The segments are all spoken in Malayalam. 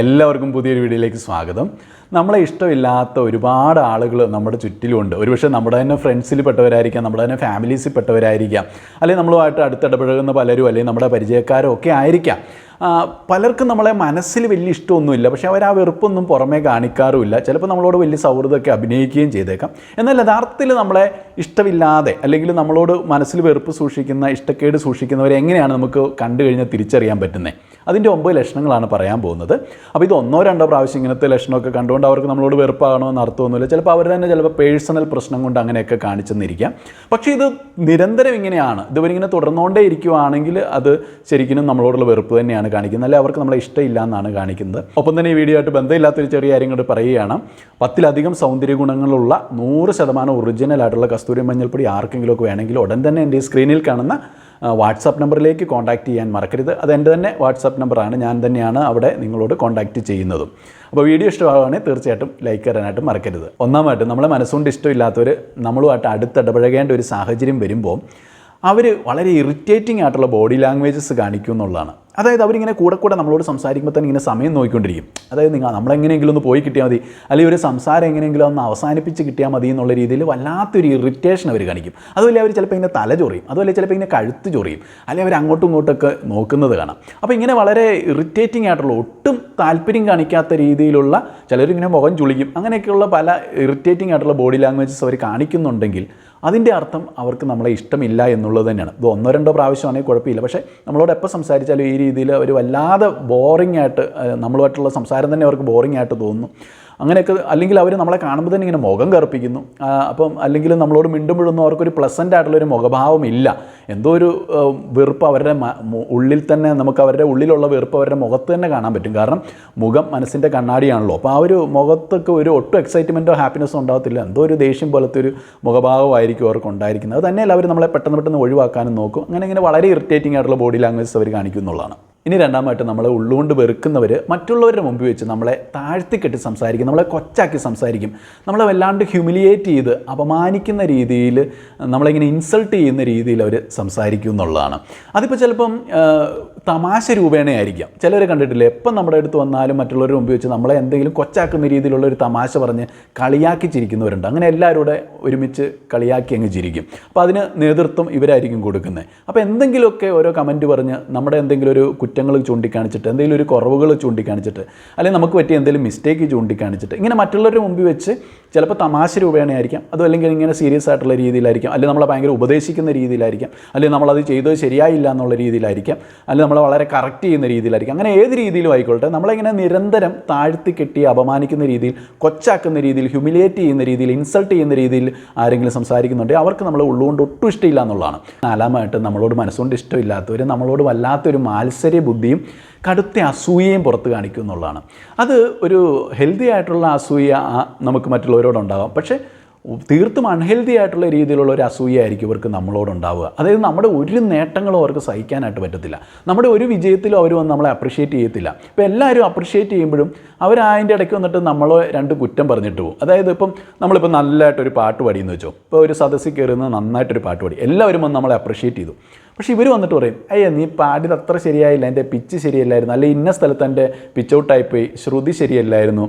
എല്ലാവർക്കും പുതിയൊരു വീഡിയോയിലേക്ക് സ്വാഗതം. നമ്മളെ ഇഷ്ടമില്ലാത്ത ഒരുപാട് ആളുകൾ നമ്മുടെ ചുറ്റിലുമുണ്ട് ഒരുപക്ഷെ നമ്മുടെ തന്നെ ഫ്രണ്ട്സിൽ പെട്ടവരായിരിക്കാം നമ്മുടെ തന്നെ ഫാമിലീസിൽ പെട്ടവരായിരിക്കാം അല്ലെങ്കിൽ നമ്മളുമായിട്ട് അടുത്തിടപഴകുന്ന പലരും അല്ലെങ്കിൽ നമ്മുടെ പരിചയക്കാരോ ഒക്കെ ആയിരിക്കാം. പലർക്കും നമ്മളെ മനസ്സിൽ വലിയ ഇഷ്ടമൊന്നുമില്ല. പക്ഷേ അവർ ആ വെറുപ്പൊന്നും പുറമേ കാണിക്കാറുമില്ല. ചിലപ്പോൾ നമ്മളോട് വലിയ സൗഹൃദമൊക്കെ അഭിനയിക്കുകയും ചെയ്തേക്കാം. എന്നാൽ യഥാർത്ഥത്തിൽ നമ്മളെ ഇഷ്ടമില്ലാതെ അല്ലെങ്കിൽ നമ്മളോട് മനസ്സിൽ വെറുപ്പ് സൂക്ഷിക്കുന്ന ഇഷ്ടക്കേട് സൂക്ഷിക്കുന്നവരെ എങ്ങനെയാണ് നമുക്ക് കണ്ടു കഴിഞ്ഞാൽ തിരിച്ചറിയാൻ പറ്റുന്നത് അതിന്റെ ഒമ്പത് ലക്ഷണങ്ങളാണ് പറയാൻ പോകുന്നത്. അപ്പോൾ ഇത് ഒന്നോ രണ്ടോ പ്രാവശ്യം ഇങ്ങനത്തെ ലക്ഷണമൊക്കെ കണ്ടുകൊണ്ട് അവർക്ക് നമ്മളോട് വെറുപ്പാകണമെന്ന് അർത്ഥമൊന്നുമില്ല. ചിലപ്പോൾ അവർ തന്നെ ചിലപ്പോൾ പേഴ്സണൽ പ്രശ്നം കൊണ്ട് അങ്ങനെയൊക്കെ കാണിച്ചെന്നിരിക്കാം പക്ഷേ ഇത് നിരന്തരം ഇങ്ങനെയാണ്. ഇതുവരിങ്ങനെ തുടർന്നുകൊണ്ടേ ഇരിക്കുവാണെങ്കിൽ അത് ശരിക്കും നമ്മളോടുള്ള വെറുപ്പ് തന്നെയാണ്. കാണിക്കുന്നത്. അല്ലെങ്കിൽ അവർക്ക് നമ്മളെ ഇഷ്ടമില്ല എന്നാണ് കാണിക്കുന്നത്. ഒപ്പം തന്നെ ഈ വീഡിയോ ആയിട്ട് ബന്ധമില്ലാത്തൊരു ചെറിയ കാര്യം കൂടി പറയുകയാണ്. പത്തിലധികം സൗന്ദര്യ ഗുണങ്ങളുള്ള നൂറ് ശതമാനം ഒറിജിനൽ ആയിട്ടുള്ള കസ്തൂരി മഞ്ഞൾപ്പൊടി ആർക്കെങ്കിലുമൊക്കെ വേണമെങ്കിൽ ഉടൻ തന്നെ എന്റെ സ്ക്രീനിൽ കാണുന്ന വാട്സാപ്പ് നമ്പറിലേക്ക് കോൺടാക്റ്റ് ചെയ്യാൻ മറക്കരുത്. അത് എന്റെ തന്നെ വാട്സാപ്പ് നമ്പറാണ്. ഞാൻ തന്നെയാണ് അവിടെ നിങ്ങളോട് കോൺടാക്റ്റ് ചെയ്യുന്നതും. അപ്പോൾ വീഡിയോ ഇഷ്ടമാവുകയാണെങ്കിൽ തീർച്ചയായിട്ടും ലൈക്ക് തരാനായിട്ട് മറക്കരുത്. ഒന്നാമായിട്ട് നമ്മളെ മനസ്സുകൊണ്ട് ഇഷ്ടമില്ലാത്തവർ നമ്മളുമായിട്ട് അടുത്തിടപഴകേണ്ട ഒരു സാഹചര്യം വരുമ്പോൾ അവർ വളരെ ഇറിറ്റേറ്റിംഗ് ആയിട്ടുള്ള ബോഡി ലാംഗ്വേജസ് കാണിക്കും എന്നുള്ളതാണ്. അതായത് അവരിങ്ങനെ കൂടെ കൂടെ നമ്മളോട് സംസാരിക്കുമ്പോൾ തന്നെ ഇങ്ങനെ സമയം നോക്കിക്കൊണ്ടിരിക്കും അതായത് നിങ്ങൾ നമ്മളെങ്ങനെയെങ്കിലും ഒന്ന് പോയി കിട്ടിയാൽ മതി. അല്ലെങ്കിൽ ഒരു സംസാരം എങ്ങനെയെങ്കിലും ഒന്ന് അവസാനിപ്പിച്ച് കിട്ടിയാൽ മതി എന്നുള്ള രീതിയിൽ വല്ലാത്തൊരു ഇറിറ്റേഷൻ അവർ കാണിക്കും. അതുപോലെ അവർ ചിലപ്പോൾ ഇങ്ങനെ തല ചൊറിയും. അതുപോലെ ചിലപ്പോൾ ഇങ്ങനെ കഴുത്ത് ചൊറിയും. അല്ലെങ്കിൽ അവർ അങ്ങോട്ടും ഇങ്ങോട്ടൊക്കെ നോക്കുന്നത് കാണാം. അപ്പോൾ ഇങ്ങനെ വളരെ ഇറിറ്റേറ്റിംഗ് ആയിട്ടുള്ള ഒട്ടും താല്പര്യം കാണിക്കാത്ത രീതിയിലുള്ള ചിലരിങ്ങനെ മുഖം ചുളിക്കും അങ്ങനെയൊക്കെയുള്ള പല ഇറിറ്റേറ്റിംഗ് ആയിട്ടുള്ള ബോഡി ലാംഗ്വേജസ് അവർ കാണിക്കുന്നുണ്ടെങ്കിൽ അതിന്റെ അർത്ഥം അവർക്ക് നമ്മളെ ഇഷ്ടമില്ല എന്നുള്ളത് തന്നെയാണ്. ഇത് ഒന്നോ രണ്ടോ പ്രാവശ്യമാണെങ്കിൽ കുഴപ്പമില്ല. പക്ഷേ നമ്മളോട് എപ്പോൾ സംസാരിച്ചാലും ഈ രീതിയിൽ അവർ വല്ലാതെ ബോറിംഗ് ആയിട്ട് നമ്മളുമായിട്ടുള്ള സംസാരം തന്നെ അവർക്ക് ബോറിംഗ് ആയിട്ട് തോന്നുന്നു. അങ്ങനെയൊക്കെ അല്ലെങ്കിൽ അവർ നമ്മളെ കാണുമ്പോൾ തന്നെ ഇങ്ങനെ മുഖം കറുപ്പിക്കുന്നു. അപ്പം അല്ലെങ്കിൽ നമ്മളോട് മിണ്ടുമ്പോഴൊന്നും അവർക്കൊരു പ്ലസന്റ് ആയിട്ടുള്ളൊരു മുഖഭാവം ഇല്ല. എന്തോ ഒരു വെറുപ്പ് അവരുടെ ഉള്ളിൽ തന്നെ നമുക്ക് അവരുടെ ഉള്ളിലുള്ള വെറുപ്പ് അവരുടെ മുഖത്ത് തന്നെ കാണാൻ പറ്റും. കാരണം മുഖം മനസ്സിന്റെ കണ്ണാടിയാണല്ലോ. അപ്പോൾ ആ ഒരു മുഖത്തൊക്കെ ഒരു ഒട്ടും എക്സൈറ്റ്മെന്റോ ഹാപ്പിനെസ്സോ ഉണ്ടാകത്തില്ല എന്തോ ഒരു ദേഷ്യം പോലത്തെ ഒരു മുഖഭാവമായിരിക്കും അവർക്ക് ഉണ്ടായിരിക്കുന്നത്. അത് തന്നെയല്ല അവർ നമ്മളെ പെട്ടെന്ന് പെട്ടെന്ന് ഒഴിവാക്കാനും നോക്കും. അങ്ങനെ ഇങ്ങനെ വളരെ ഇറിറ്റേറ്റിംഗ് ആയിട്ടുള്ള ബോഡി ലാംഗ്വേജസ് അവർ കാണിക്കും എന്നുള്ളതാണ്. ഇനി രണ്ടാമതായിട്ട് നമ്മളെ ഉള്ളുകൊണ്ട് വെറുക്കുന്നവർ മറ്റുള്ളവരുടെ മുമ്പിൽ വെച്ച് നമ്മളെ താഴ്ത്തിക്കെട്ടി സംസാരിക്കും നമ്മളെ കൊച്ചാക്കി സംസാരിക്കും. നമ്മളെ വല്ലാണ്ട് ഹ്യൂമിലിയേറ്റ് ചെയ്ത് അപമാനിക്കുന്ന രീതിയിൽ നമ്മളിങ്ങനെ ഇൻസൾട്ട് ചെയ്യുന്ന രീതിയിൽ അവർ സംസാരിക്കും എന്നുള്ളതാണ്. അതിപ്പോൾ ചിലപ്പം തമാശ രൂപേണയായിരിക്കാം ചിലരെ കണ്ടിട്ടില്ല എപ്പം നമ്മുടെ അടുത്ത് വന്നാലും മറ്റുള്ളവരുടെ മുമ്പിൽ വെച്ച് നമ്മളെ എന്തെങ്കിലും കൊച്ചാക്കുന്ന രീതിയിലുള്ള ഒരു തമാശ പറഞ്ഞ് കളിയാക്കി ചിരിക്കുന്നവരുണ്ട് അങ്ങനെ എല്ലാവരുടെ ഒരുമിച്ച് കളിയാക്കി അങ്ങ് ചിരിക്കും. അപ്പോൾ അതിന് നേതൃത്വം ഇവരായിരിക്കും കൊടുക്കുന്നത്. അപ്പോൾ എന്തെങ്കിലുമൊക്കെ ഓരോ കമന്റ് പറഞ്ഞ് നമ്മുടെ എന്തെങ്കിലും ഒരു കുറ്റങ്ങൾ ചൂണ്ടിക്കാണിച്ചിട്ട് എന്തെങ്കിലും ഒരു കുറവുകൾ ചൂണ്ടിക്കാണിച്ചിട്ട് അല്ലെങ്കിൽ നമുക്ക് പറ്റിയ എന്തെങ്കിലും മിസ്റ്റേക്ക് ചൂണ്ടിക്കാണിച്ചിട്ട് ഇങ്ങനെ മറ്റുള്ളവരുടെ മുമ്പിൽ വെച്ച് ചിലപ്പോൾ തമാശ രൂപേണയായിരിക്കാം. അതും അല്ലെങ്കിൽ ഇങ്ങനെ സീരിയസ് ആയിട്ടുള്ള രീതിയിലായിരിക്കാം. അല്ലെങ്കിൽ നമ്മളെ ഭയങ്കര ഉപദേശിക്കുന്ന രീതിയിലായിരിക്കാം. അല്ലെങ്കിൽ നമ്മളത് ചെയ്തത് ശരിയായില്ല എന്നുള്ള രീതിയിലായിരിക്കാം. അല്ലെങ്കിൽ നമ്മളെ വളരെ കറക്റ്റ് ചെയ്യുന്ന രീതിയിലായിരിക്കും. അങ്ങനെ ഏത് രീതിയിലും ആയിക്കോട്ടെ നമ്മളിങ്ങനെ നിരന്തരം താഴ്ത്തി കെട്ടി അപമാനിക്കുന്ന രീതിയിൽ കൊച്ചാക്കുന്ന രീതിയിൽ ഹ്യൂമിലിയേറ്റ് ചെയ്യുന്ന രീതിയിൽ ഇൻസൾട്ട് ചെയ്യുന്ന രീതിയിൽ ആരെങ്കിലും സംസാരിക്കുന്നുണ്ടെങ്കിൽ അവർക്ക് നമ്മൾ ഉള്ളുകൊണ്ട് ഒട്ടും ഇഷ്ടമില്ല എന്നുള്ളതാണ്. നാലാമായിട്ട് നമ്മളോട് മനസ്സുകൊണ്ട് ഇഷ്ടമില്ലാത്തവർ നമ്മളോട് വല്ലാത്തൊരു മാത്സര്യ ബുദ്ധിയും കടുത്ത അസൂയയും പുറത്ത് കാണിക്കും എന്നുള്ളതാണ്. അത് ഒരു ഹെൽത്തി ആയിട്ടുള്ള അസൂയ നമുക്ക് മറ്റുള്ളവരോടുണ്ടാകാം പക്ഷേ തീർത്തും അൺഹെൽത്തി ആയിട്ടുള്ള രീതിയിലുള്ള ഒരു അസൂയായിരിക്കും ഇവർക്ക് നമ്മളോടുണ്ടാവുക അതായത് നമ്മുടെ ഒരു നേട്ടങ്ങളും അവർക്ക് സഹിക്കാനായിട്ട് പറ്റത്തില്ല. നമ്മുടെ ഒരു വിജയത്തിലും അവർ വന്ന് നമ്മളെ അപ്രിഷ്യേറ്റ് ചെയ്യത്തില്ല. ഇപ്പോൾ എല്ലാവരും അപ്രിഷ്യേറ്റ് ചെയ്യുമ്പോഴും അവർ അതിന്റെ ഇടയ്ക്ക് വന്നിട്ട് നമ്മൾ രണ്ട് കുറ്റം പറഞ്ഞിട്ട് പോകും. അതായത് ഇപ്പം നമ്മളിപ്പോൾ നല്ലതായിട്ടൊരു പാട്ട് പാടിയെന്ന് വെച്ചോ. ഇപ്പോൾ ഒരു സദസ്സിൽ കയറുന്ന നന്നായിട്ടൊരു പാട്ട് പാടി. എല്ലാവരും വന്ന് നമ്മളെ അപ്രിഷ്യേറ്റ് ചെയ്തു. പക്ഷേ ഇവർ വന്നിട്ട് പറയും അയ്യ നീ പാടിയത് അത്ര ശരിയായില്ല എന്റെ പിച്ച് ശരിയല്ലായിരുന്നു. അല്ലെ ഇന്ന സ്ഥലത്ത് എന്റെ പിച്ച് ഔട്ടായി പോയി. ശ്രുതി ശരിയല്ലായിരുന്നു.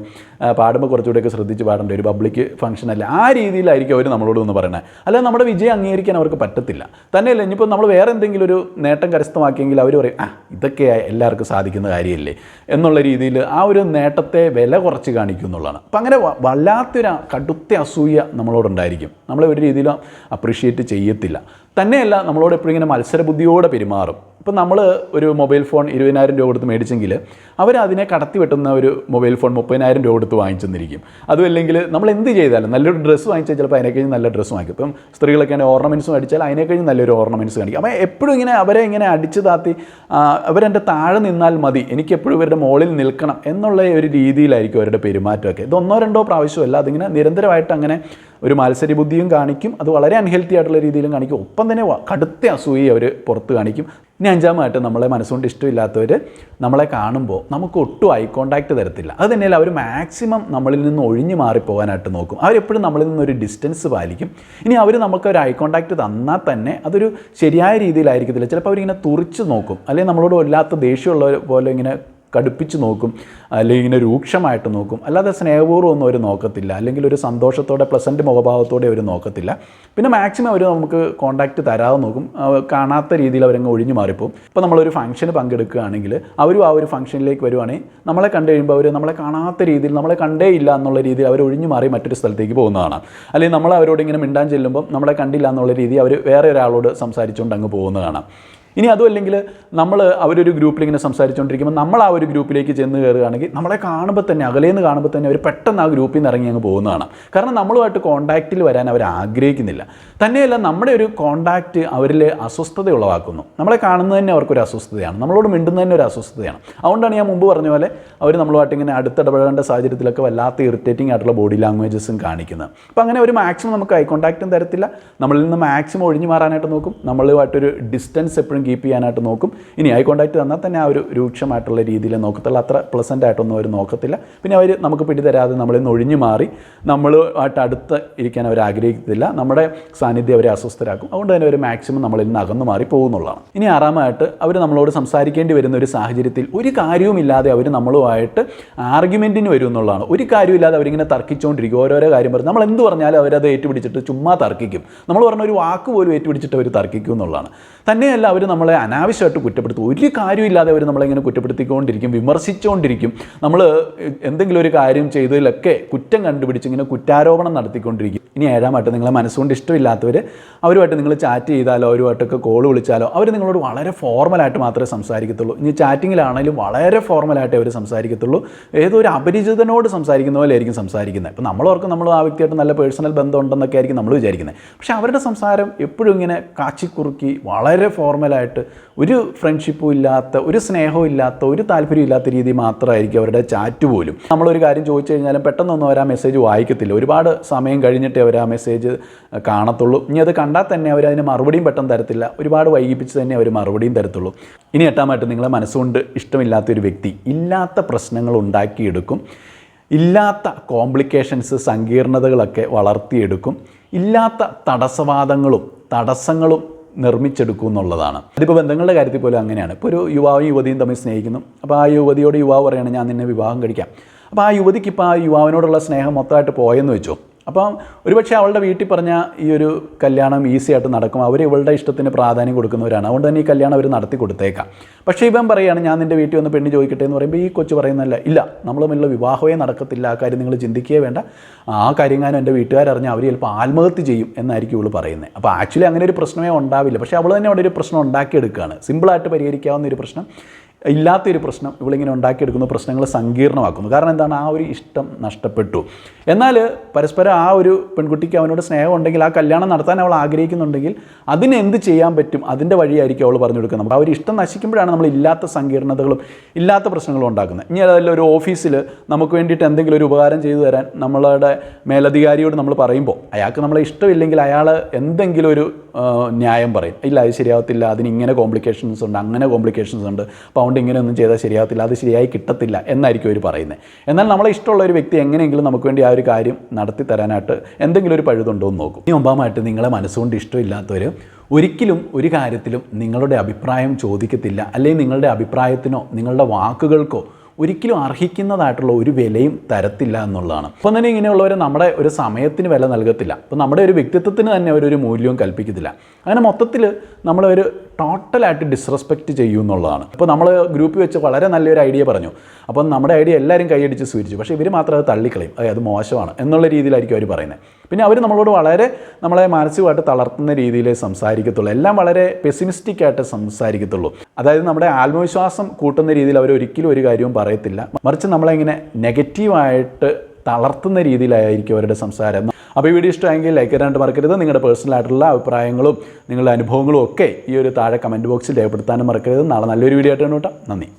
പാടുമ്പോൾ കുറച്ചുകൂടെയൊക്കെ ശ്രദ്ധിച്ച് പാടേണ്ട ഒരു പബ്ലിക് ഫംഗ്ഷൻ അല്ല. ആ രീതിയിലായിരിക്കും അവർ നമ്മളോട് ഒന്ന് പറയണത് അല്ലാതെ നമ്മുടെ വിജയം അംഗീകരിക്കാൻ അവർക്ക് പറ്റത്തില്ല. തന്നെയല്ല ഇനിയിപ്പോൾ നമ്മൾ വേറെ എന്തെങ്കിലും ഒരു നേട്ടം കരസ്ഥമാക്കിയെങ്കിൽ അവർ പറയും ആ ഇതൊക്കെ എല്ലാവർക്കും സാധിക്കുന്ന കാര്യമല്ലേ? എന്നുള്ള രീതിയിൽ ആ ഒരു നേട്ടത്തെ വില കുറച്ച് കാണിക്കും എന്നുള്ളതാണ്. അപ്പം അങ്ങനെ വല്ലാത്തൊരു കടുത്ത അസൂയ നമ്മളോടുണ്ടായിരിക്കും. നമ്മളെ ഒരു രീതിയിലും അപ്രീഷിയേറ്റ് ചെയ്യത്തില്ല. തന്നെയല്ല നമ്മളോട് എപ്പോഴും ഇങ്ങനെ മത്സരബുദ്ധിയോടെ പെരുമാറും. ഇപ്പം നമ്മൾ ഒരു മൊബൈൽ ഫോൺ ഇരുപതിനായിരം രൂപ കൊടുത്ത് മേടിച്ചെങ്കിൽ അവർ അതിനെ കടത്തി വെട്ടുന്ന ഒരു മൊബൈൽ ഫോൺ മുപ്പതിനായിരം രൂപ കൊടുത്ത് വാങ്ങിച്ചെന്നിരിക്കും അതുമല്ലെങ്കിൽ നമ്മൾ എന്ത് ചെയ്താലും നല്ലൊരു ഡ്രസ്സ് വാങ്ങിച്ചാൽ ചിലപ്പോൾ അതിനെക്കഴിഞ്ഞ് നല്ല ഡ്രസ്സ് വാങ്ങിക്കും. ഇപ്പം സ്ത്രീകളൊക്കെ ആണെങ്കിൽ ഓർണമെൻസും അടിച്ചാൽ അതിനെക്കഴിഞ്ഞ് നല്ലൊരു ഓർണമെന്റ്സ് കാണിക്കും അപ്പോൾ എപ്പോഴും ഇങ്ങനെ അവരെ ഇങ്ങനെ അടിച്ചു താത്തി അവരെന്റെ താഴെ നിന്നാൽ മതി എനിക്കെപ്പോഴും ഇവരുടെ മുകളിൽ നിൽക്കണം എന്നുള്ള ഒരു രീതിയിലായിരിക്കും അവരുടെ പെരുമാറ്റമൊക്കെ. ഇതൊന്നോ രണ്ടോ പ്രാവശ്യമല്ല അതിങ്ങനെ നിരന്തരമായിട്ട് അങ്ങനെ ഒരു മത്സര ബുദ്ധിയും കാണിക്കും. അത് വളരെ അൺഹെൽത്തി ആയിട്ടുള്ള രീതിയിലും കാണിക്കും. ഒപ്പം തന്നെ കടുത്ത അസൂയി അവർ പുറത്ത് കാണിക്കും. ഇനി അഞ്ചാമതായിട്ട് നമ്മളെ മനസ്സുകൊണ്ട് ഇഷ്ടമില്ലാത്തവർ നമ്മളെ കാണുമ്പോൾ നമുക്ക് ഒട്ടും ഐ കോണ്ടാക്ട് തരത്തില്ല. അത് തന്നെയല്ല അവർ മാക്സിമം നമ്മളിൽ നിന്ന് ഒഴിഞ്ഞു മാറിപ്പോകാനായിട്ട് നോക്കും. അവരെപ്പോഴും നമ്മളിൽ നിന്നൊരു ഡിസ്റ്റൻസ് പാലിക്കും. ഇനി അവർ നമുക്ക് ഒരു ഐ കോണ്ടാക്ട് തന്നാൽ തന്നെ അതൊരു ശരിയായ രീതിയിലായിരിക്കത്തില്ല. ചിലപ്പോൾ അവരിങ്ങനെ തുറിച്ച് നോക്കും. അല്ലെങ്കിൽ നമ്മളോട് വല്ലാത്ത ദേഷ്യമുള്ള പോലെ ഇങ്ങനെ കടുപ്പിച്ച് നോക്കും അല്ലെങ്കിൽ ഇങ്ങനെ രൂക്ഷമായിട്ട് നോക്കും. അല്ലാതെ സ്നേഹപൂർവം ഒന്നും അവർ നോക്കത്തില്ല. അല്ലെങ്കിൽ ഒരു സന്തോഷത്തോടെ പ്ലസന്റ് മുഖഭാവത്തോടെ അവർ നോക്കത്തില്ല. പിന്നെ മാക്സിമം അവർ നമുക്ക് കോൺടാക്റ്റ് തരാതെ നോക്കും. കാണാത്ത രീതിയിൽ അവരങ്ങ് ഒഴിഞ്ഞു മാറിപ്പോവും. ഇപ്പോൾ നമ്മളൊരു ഫംഗ്ഷന് പങ്കെടുക്കുകയാണെങ്കിൽ അവരും ആ ഒരു ഫംഗ്ഷനിലേക്ക് വരുവാണെങ്കിൽ നമ്മളെ കണ്ടു കഴിയുമ്പോൾ അവർ നമ്മളെ കാണാത്ത രീതിയിൽ നമ്മളെ കണ്ടേ ഇല്ല എന്നുള്ള രീതിയിൽ അവർ ഒഴിഞ്ഞു മാറി മറ്റൊരു സ്ഥലത്തേക്ക് പോകുന്നതാണ്. അല്ലെങ്കിൽ നമ്മൾ അവരോട് ഇങ്ങനെ മിണ്ടാൻ ചെല്ലുമ്പോൾ നമ്മളെ കണ്ടില്ല എന്നുള്ള രീതിയിൽ അവർ വേറെ ഒരാളോട് സംസാരിച്ചുകൊണ്ട് അങ്ങ് പോകുന്നത് കാണാം ഇനി അതും അല്ലെങ്കിൽ നമ്മൾ അവരൊരു ഗ്രൂപ്പിൽ ഇങ്ങനെ സംസാരിച്ചുകൊണ്ടിരിക്കുമ്പോൾ നമ്മൾ ആ ഒരു ഗ്രൂപ്പിലേക്ക് ചെന്ന് കയറുകയാണെങ്കിൽ നമ്മളെ കാണുമ്പോൾ തന്നെ അകലേന്ന് കാണുമ്പോൾ തന്നെ അവർ പെട്ടെന്ന് ആ ഗ്രൂപ്പിൽ നിന്ന് ഇറങ്ങി അങ്ങ് പോകുന്നതാണ്. കാരണം നമ്മളുമായിട്ട് കോണ്ടാക്റ്റിൽ വരാൻ അവർ ആഗ്രഹിക്കുന്നില്ല. തന്നെയല്ല നമ്മുടെ ഒരു കോൺടാക്റ്റ് അവരിൽ അസ്വസ്ഥത ഉളവാക്കുന്നു. നമ്മളെ കാണുന്നത് തന്നെ അവർക്കൊരു അസ്വസ്ഥതയാണ്. നമ്മളോട് മിണ്ടുന്നത് തന്നെ ഒരു അസ്വസ്ഥതയാണ്. അതുകൊണ്ടാണ് ഞാൻ മുമ്പ് പറഞ്ഞ പോലെ അവർ നമ്മളുമായിട്ട് ഇങ്ങനെ അടുത്തിടപഴകേണ്ട സാഹചര്യത്തിലൊക്കെ വല്ലാത്ത ഇറിറ്റേറ്റിംഗ് ആയിട്ടുള്ള ബോഡി ലാംഗ്വേജസും കാണിക്കുന്നത്. അപ്പോൾ അങ്ങനെ ഒരു മാക്സിമം നമുക്ക് ഐ കോണ്ടാക്റ്റും തരത്തില്ല. നമ്മളിൽ നിന്ന് മാക്സിമം ഒഴിഞ്ഞു മാറാനായിട്ട് നോക്കും. നമ്മളുമായിട്ടൊരു ഡിസ്റ്റൻസ് എപ്പോഴും കീപ്പ് ചെയ്യാനായിട്ട് നോക്കും. ഇനി ഐ കോൺടാക്റ്റ് തന്നാൽ തന്നെ ആ ഒരു രൂക്ഷമായിട്ടുള്ള രീതിയിൽ നോക്കത്തുള്ളൂ. അത്ര പ്ലസന്റ് ആയിട്ടൊന്നും അവർ നോക്കത്തില്ല. പിന്നെ അവർ നമുക്ക് പിടിതരാതെ നമ്മളിൽ നിന്ന് ഒഴിഞ്ഞു മാറി നമ്മളുമായിട്ട് അടുത്ത് ഇരിക്കാൻ അവർ ആഗ്രഹിക്കത്തില്ല. നമ്മുടെ സാന്നിധ്യം അവരെ അസ്വസ്ഥരാക്കും. അതുകൊണ്ട് തന്നെ അവർ മാക്സിമം നമ്മളിൽ നിന്ന് അകന്നു മാറി പോകുന്നുള്ളതാണ്. ഇനി ആറാമായിട്ട് അവർ നമ്മളോട് സംസാരിക്കേണ്ടി വരുന്ന ഒരു സാഹചര്യത്തിൽ ഒരു കാര്യവുമില്ലാതെ അവർ നമ്മളുമായിട്ട് ആർഗ്യുമെന്റിന് വരും എന്നുള്ളതാണ്. ഒരു കാര്യമില്ലാതെ അവരിങ്ങനെ തർക്കിച്ചുകൊണ്ടിരിക്കും ഓരോരോ കാര്യം പറഞ്ഞു നമ്മൾ എന്ത് പറഞ്ഞാലും അവരത് ഏറ്റുപിടിച്ചിട്ട് ചുമ്മാ തർക്കിക്കും. നമ്മൾ പറഞ്ഞ ഒരു വാക്ക് പോലും ഏറ്റുപിടിച്ചിട്ട് അവർ തർക്കിക്കും എന്നുള്ളതാണ്. തന്നെയല്ല അവർ നമ്മളെ അനാവശ്യമായിട്ട് കുറ്റപ്പെടുത്തും. ഒരു കാര്യമില്ലാതെ അവർ നമ്മളിങ്ങനെ കുറ്റപ്പെടുത്തിക്കൊണ്ടിരിക്കും വിമർശിച്ചുകൊണ്ടിരിക്കും നമ്മൾ എന്തെങ്കിലും ഒരു കാര്യം ചെയ്തതിലൊക്കെ കുറ്റം കണ്ടുപിടിച്ച് ഇങ്ങനെ കുറ്റാരോപണം നടത്തിക്കൊണ്ടിരിക്കും. ഇനി ഏഴാമായിട്ട് നിങ്ങളെ മനസ്സുകൊണ്ട് ഇഷ്ടമില്ലാത്തവർ അവരുമായിട്ട് നിങ്ങൾ ചാറ്റ് ചെയ്താലോ അവരുമായിട്ടൊക്കെ കോൾ വിളിച്ചാലോ അവർ നിങ്ങളോട് വളരെ ഫോർമലായിട്ട് മാത്രമേ സംസാരിക്കത്തുള്ളൂ. ഇനി ചാറ്റിങ്ങിലാണെങ്കിലും വളരെ ഫോർമലായിട്ട് അവർ സംസാരിക്കത്തുള്ളൂ. ഏതോ ഒരു അപരിചിതനോട് സംസാരിക്കുന്ന പോലെ ആയിരിക്കും സംസാരിക്കുന്നത്. ഇപ്പം നമ്മൾ ഓർക്കും നമ്മൾ ആ വ്യക്തിയായിട്ട് നല്ല പേഴ്സണൽ ബന്ധം ഉണ്ടെന്നൊക്കെ ആയിരിക്കും നമ്മൾ വിചാരിക്കുന്നത്. പക്ഷേ അവരുടെ സംസാരം എപ്പോഴും ഇങ്ങനെ കാച്ചിക്കുറുക്കി വളരെ ഫോർമലായിട്ട് ഒരു ഫ്രണ്ട്ഷിപ്പും ഇല്ലാത്ത ഒരു സ്നേഹവും ഇല്ലാത്ത ഒരു താല്പര്യം ഇല്ലാത്ത രീതി മാത്രമായിരിക്കും അവരുടെ ചാറ്റ് പോലും. നമ്മളൊരു കാര്യം ചോദിച്ചു കഴിഞ്ഞാലും പെട്ടെന്നൊന്നും അവർ ആ മെസ്സേജ് വായിക്കത്തില്ല. ഒരുപാട് സമയം കഴിഞ്ഞിട്ടേ അവർ ആ മെസ്സേജ് കാണത്തുള്ളൂ. ഇനി അത് കണ്ടാൽ തന്നെ അവർ അതിന് മറുപടിയും പെട്ടെന്ന് തരത്തില്ല. ഒരുപാട് വൈകിപ്പിച്ച് തന്നെ അവർ മറുപടിയും തരത്തുള്ളൂ. ഇനി എട്ടാമായിട്ട് നിങ്ങളെ മനസ്സുകൊണ്ട് ഇഷ്ടമില്ലാത്തൊരു വ്യക്തി ഇല്ലാത്ത പ്രശ്നങ്ങൾ ഉണ്ടാക്കിയെടുക്കും. ഇല്ലാത്ത കോംപ്ലിക്കേഷൻസ് സങ്കീർണതകളൊക്കെ വളർത്തിയെടുക്കും. ഇല്ലാത്ത തടസ്സവാദങ്ങളും തടസ്സങ്ങളും നിർമ്മിച്ചെടുക്കും എന്നുള്ളതാണ് അതിപ്പോൾ ബന്ധങ്ങളുടെ കാര്യത്തിൽ പോലും അങ്ങനെയാണ്. ഇപ്പോൾ ഒരു യുവാവും യുവതിയും തമ്മിൽ സ്നേഹിക്കുന്നു. അപ്പോൾ ആ യുവതിയോട് യുവാവ് പറയുകയാണ് ഞാൻ നിന്നെ വിവാഹം കഴിക്കാം. അപ്പോൾ ആ യുവതിക്ക് ഇപ്പോൾ ആ യുവാവിനോടുള്ള സ്നേഹം മൊത്തമായിട്ട് പോയെന്ന് വെച്ചോ അപ്പം ഒരുപക്ഷെ അവളുടെ വീട്ടിൽ പറഞ്ഞ ഈ ഒരു കല്യാണം ഈസി ആയിട്ട് നടക്കും. അവർ ഇവളുടെ ഇഷ്ടത്തിന് പ്രാധാന്യം കൊടുക്കുന്നവരാണ്. അതുകൊണ്ട് തന്നെ ഈ കല്യാണം അവർ നടത്തി കൊടുത്തേക്കാം. പക്ഷേ ഇവൻ പറയുകയാണ് ഞാൻ നിന്റെ വീട്ടിൽ വന്ന് പെണ്ണ് ചോദിക്കട്ടെ എന്ന് പറയുമ്പോൾ ഈ കൊച്ചു പറയുന്നല്ല ഇല്ല നമ്മൾ തമ്മിലുള്ള വിവാഹമേ നടക്കത്തില്ല. ആ കാര്യം നിങ്ങൾ ചിന്തിക്കുകയേ വേണ്ട. ആ കാര്യം കാരണം എന്റെ വീട്ടുകാരറിഞ്ഞാൽ അവർ ചിലപ്പോൾ ആത്മഹത്യ ചെയ്യും എന്നായിരിക്കും ഇവൾ പറയുന്നത് അപ്പോൾ ആക്ച്വലി അങ്ങനെ ഒരു പ്രശ്നമേ ഉണ്ടാവില്ല. പക്ഷേ അവൾ തന്നെ അവിടെ ഒരു പ്രശ്നം ഉണ്ടാക്കിയെടുക്കുകയാണ്. സിമ്പിളായിട്ട് പരിഹരിക്കാവുന്ന ഒരു പ്രശ്നം. ഇല്ലാത്തൊരു പ്രശ്നം ഇവളിങ്ങനെ ഉണ്ടാക്കിയെടുക്കുന്ന പ്രശ്നങ്ങൾ സങ്കീർണമാക്കുന്നു. കാരണം എന്താണ്? ആ ഒരു ഇഷ്ടം നഷ്ടപ്പെട്ടു. എന്നാൽ പരസ്പരം ആ ഒരു പെൺകുട്ടിക്ക് അവനോട് സ്നേഹം ഉണ്ടെങ്കിൽ ആ കല്യാണം നടത്താൻ അവൾ ആഗ്രഹിക്കുന്നുണ്ടെങ്കിൽ അതിന് എന്ത് ചെയ്യാൻ പറ്റും? അതിന്റെ വഴിയായിരിക്കും അവൾ പറഞ്ഞു കൊടുക്കുന്നത്. ആ ഒരു ഇഷ്ടം നശിക്കുമ്പോഴാണ് നമ്മൾ ഇല്ലാത്ത സങ്കീർണതകളും ഇല്ലാത്ത പ്രശ്നങ്ങളും ഉണ്ടാക്കുന്നത്. ഇനി അതല്ല ഒരു ഓഫീസിൽ നമുക്ക് വേണ്ടിയിട്ട് എന്തെങ്കിലും ഒരു ഉപകാരം ചെയ്തു തരാൻ നമ്മളുടെ മേലധികാരിയോട് നമ്മൾ പറയുമ്പോൾ അയാൾക്ക് നമ്മളെ ഇഷ്ടമില്ലെങ്കിൽ അയാൾ എന്തെങ്കിലും ഒരു ന്യായം പറയും. ഇല്ല അത് ശരിയാവത്തില്ല അതിന് ഇങ്ങനെ കോംപ്ലിക്കേഷൻസ് ഉണ്ട് അങ്ങനെ കോംപ്ലിക്കേഷൻസ് ഉണ്ട്. അപ്പോൾ അതുകൊണ്ട് ഇങ്ങനെ ഒന്നും ചെയ്താൽ ശരിയാകത്തില്ല അത് ശരിയായി കിട്ടത്തില്ല എന്നായിരിക്കും അവർ പറയുന്നത്. എന്നാൽ നമ്മളെ ഇഷ്ടമുള്ള ഒരു വ്യക്തി എങ്ങനെയെങ്കിലും നമുക്ക് വേണ്ടി ആ ഒരു കാര്യം നടത്തി തരാനായിട്ട് എന്തെങ്കിലും ഒരു പഴുതുണ്ടോ എന്ന് നോക്കും. ഇനി ഒമ്പാമായിട്ട് നിങ്ങളെ മനസ്സുകൊണ്ട് ഇഷ്ടമില്ലാത്തവർ ഒരിക്കലും ഒരു കാര്യത്തിലും നിങ്ങളുടെ അഭിപ്രായം ചോദിക്കത്തില്ല അല്ലെങ്കിൽ നിങ്ങളുടെ അഭിപ്രായത്തിനോ നിങ്ങളുടെ വാക്കുകൾക്കോ ഒരിക്കലും അർഹിക്കുന്നതായിട്ടുള്ള ഒരു വിലയും തരത്തില്ല എന്നുള്ളതാണ്. അപ്പം തന്നെ ഇങ്ങനെയുള്ളവർ നമ്മുടെ ഒരു സമയത്തിന് വില നൽകത്തില്ല. അപ്പം നമ്മുടെ ഒരു വ്യക്തിത്വത്തിന് തന്നെ അവരൊരു മൂല്യവും കൽപ്പിക്കത്തില്ല. അങ്ങനെ മൊത്തത്തിൽ നമ്മളൊരു ടോട്ടലായിട്ട് ഡിസ്റെസ്പെക്റ്റ് ചെയ്യും എന്നുള്ളതാണ്. അപ്പോൾ നമ്മൾ ഗ്രൂപ്പിൽ വെച്ച് വളരെ നല്ലൊരു ഐഡിയ പറഞ്ഞു. അപ്പം നമ്മുടെ ഐഡിയ എല്ലാവരും കൈയടിച്ച് സ്വീകരിച്ചു. പക്ഷേ ഇവർ മാത്രം അത് തള്ളിക്കളയും. അതെ അത് മോശമാണ് എന്നുള്ള രീതിയിലായിരിക്കും അവർ പറയുന്നത്. പിന്നെ അവർ നമ്മളോട് വളരെ നമ്മളെ മാനസികമായിട്ട് തളർത്തുന്ന രീതിയിലേ സംസാരിക്കത്തുള്ളൂ. എല്ലാം വളരെ പെസിമിസ്റ്റിക് ആയിട്ട് സംസാരിക്കത്തുള്ളൂ. അതായത് നമ്മുടെ ആത്മവിശ്വാസം കൂട്ടുന്ന രീതിയിൽ അവർ ഒരിക്കലും ഒരു കാര്യവും പറയത്തില്ല. മറിച്ച് നമ്മളെ ഇങ്ങനെ നെഗറ്റീവായിട്ട് തളർത്തുന്ന രീതിയിലായിരിക്കും അവരുടെ സംസാരം. അപ്പോൾ ഈ വീഡിയോ ഇഷ്ടമെങ്കിൽ ലൈക്ക് തരാണ്ട് മറക്കരുത്. നിങ്ങളുടെ പേഴ്സണൽ ആയിട്ടുള്ള അഭിപ്രായങ്ങളും നിങ്ങളുടെ അനുഭവങ്ങളും ഒക്കെ ഈ ഒരു താഴെ കമന്റ് ബോക്സിൽ രേഖപ്പെടുത്താനും മറക്കരുത്. നാളെ നല്ലൊരു വീഡിയോ ആയിട്ടാണ് കേട്ടോ. നന്ദി.